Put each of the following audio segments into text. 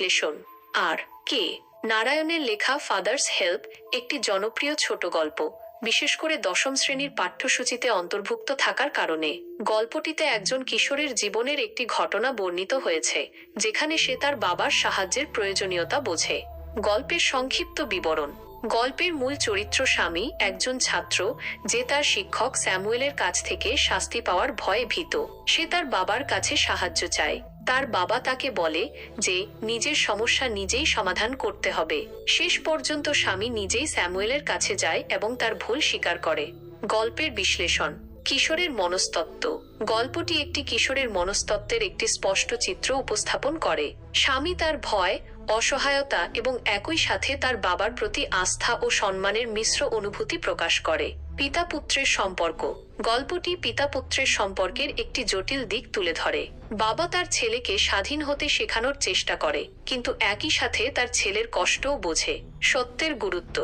Lesson আর কে? নারায়ণের লেখা father's help একটি জনপ্রিয় ছোট গল্প। বিশেষ করে দশম শ্রেণির পাঠ্যসূচিতে অন্তর্ভুক্ত থাকার কারণে। গল্পটিতে একজন কিশোরের জীবনের একটি ঘটনা বর্ণিত হয়েছে, যেখানে সে তার বাবার সাহায্যের প্রয়োজনীয়তা বোঝে। গল্পের সংক্ষিপ্ত বিবরণ। গল্পের মূল চরিত্র স্বামী, একজন ছাত্র, যে তার শিক্ষক স্যামুয়েলের কাছ থেকে শাস্তি পাওয়ার ভয়ে ভীত। সে তার বাবার কাছে সাহায্য চায়। তার বাবা তাকে বলে যে, নিজের সমস্যা নিজেই সমাধান করতে হবে। শেষ পর্যন্ত স্বামী নিজেই স্যামুয়েলের কাছে যায় এবং তার ভুল স্বীকার করে। গল্পের বিশ্লেষণ। কিশোরের মনস্তত্ত্ব। গল্পটি একটি কিশোরের মনস্তত্ত্বের একটি স্পষ্ট চিত্র উপস্থাপন করে। স্বামী তার ভয়, অসহায়তা এবং একই সাথে তার বাবার প্রতি আস্থা ও সম্মানের মিশ্র অনুভূতি প্রকাশ করে। পিতা পুত্রের সম্পর্ক। গল্পটি পিতা পুত্রের সম্পর্কের একটি জটিল দিক তুলে ধরে। বাবা তার ছেলেকে স্বাধীন হতে শেখানোর চেষ্টা করে, কিন্তু একই সাথে তার ছেলের কষ্টও বোঝে। সত্যের গুরুত্ব।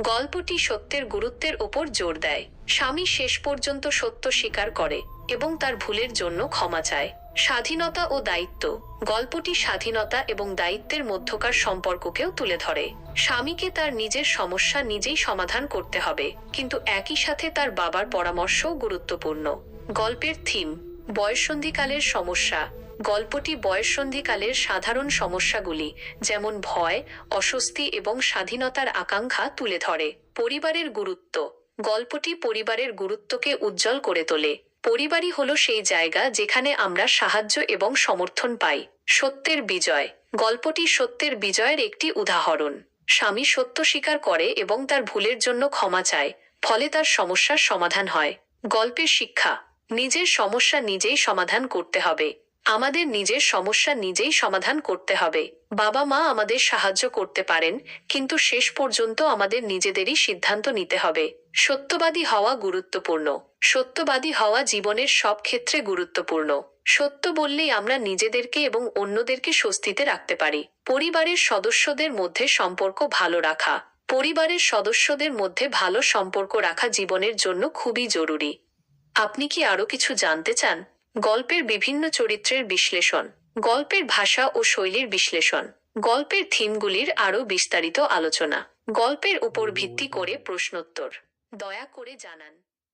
গল্পটি সত্যের গুরুত্বের ওপর জোর দেয়। স্বামী শেষ পর্যন্ত সত্য স্বীকার করে এবং তার ভুলের জন্য ক্ষমা চায়। স্বাধীনতা ও দায়িত্ব। গল্পটি স্বাধীনতা এবং দায়িত্বের মধ্যকার সম্পর্ককেও তুলে ধরে। স্বামীকে তার নিজের সমস্যা নিজেই সমাধান করতে হবে, কিন্তু একই সাথে তার বাবার পরামর্শও গুরুত্বপূর্ণ। গল্পের থিম, বয়ঃসন্ধিকালের সমস্যা। গল্পটি বয়ঃসন্ধিকালের সাধারণ সমস্যাগুলি, যেমন ভয়, অস্বস্তি এবং স্বাধীনতার আকাঙ্ক্ষা তুলে ধরে। পরিবারের গুরুত্ব। গল্পটি পরিবারের গুরুত্বকে উজ্জ্বল করে তোলে। পরিবারই হলো সেই জায়গা যেখানে আমরা সাহায্য এবং সমর্থন পাই। সত্যের বিজয়। গল্পটি সত্যের বিজয়ের একটি উদাহরণ। স্বামী সত্য স্বীকার করে এবং তার ভুলের জন্য ক্ষমা চায়, ফলে তার সমস্যার সমাধান হয়। গল্পের শিক্ষা। নিজের সমস্যা নিজেই সমাধান করতে হবে। আমাদের নিজের সমস্যা নিজেই সমাধান করতে হবে। বাবা মা আমাদের সাহায্য করতে পারেন, কিন্তু শেষ পর্যন্ত আমাদের নিজেদেরই সিদ্ধান্ত নিতে হবে। সত্যবাদী হওয়া গুরুত্বপূর্ণ। সত্যবাদী হওয়া জীবনের সব ক্ষেত্রে গুরুত্বপূর্ণ। সত্য বললেই আমরা নিজেদেরকে এবং অন্যদেরকে স্বস্তিতে রাখতে পারি। পরিবারের সদস্যদের মধ্যে সম্পর্ক ভালো রাখা। পরিবারের সদস্যদের মধ্যে ভালো সম্পর্ক রাখা জীবনের জন্য খুবই জরুরি। আপনি কি আরও কিছু জানতে চান? গল্পের বিভিন্ন চরিত্রের বিশ্লেষণ, গল্পের ভাষা ও শৈলীর বিশ্লেষণ, গল্পের থিমগুলির আরও বিস্তারিত আলোচনা, গল্পের উপর ভিত্তি করে প্রশ্নোত্তর। দয়া করে জানান।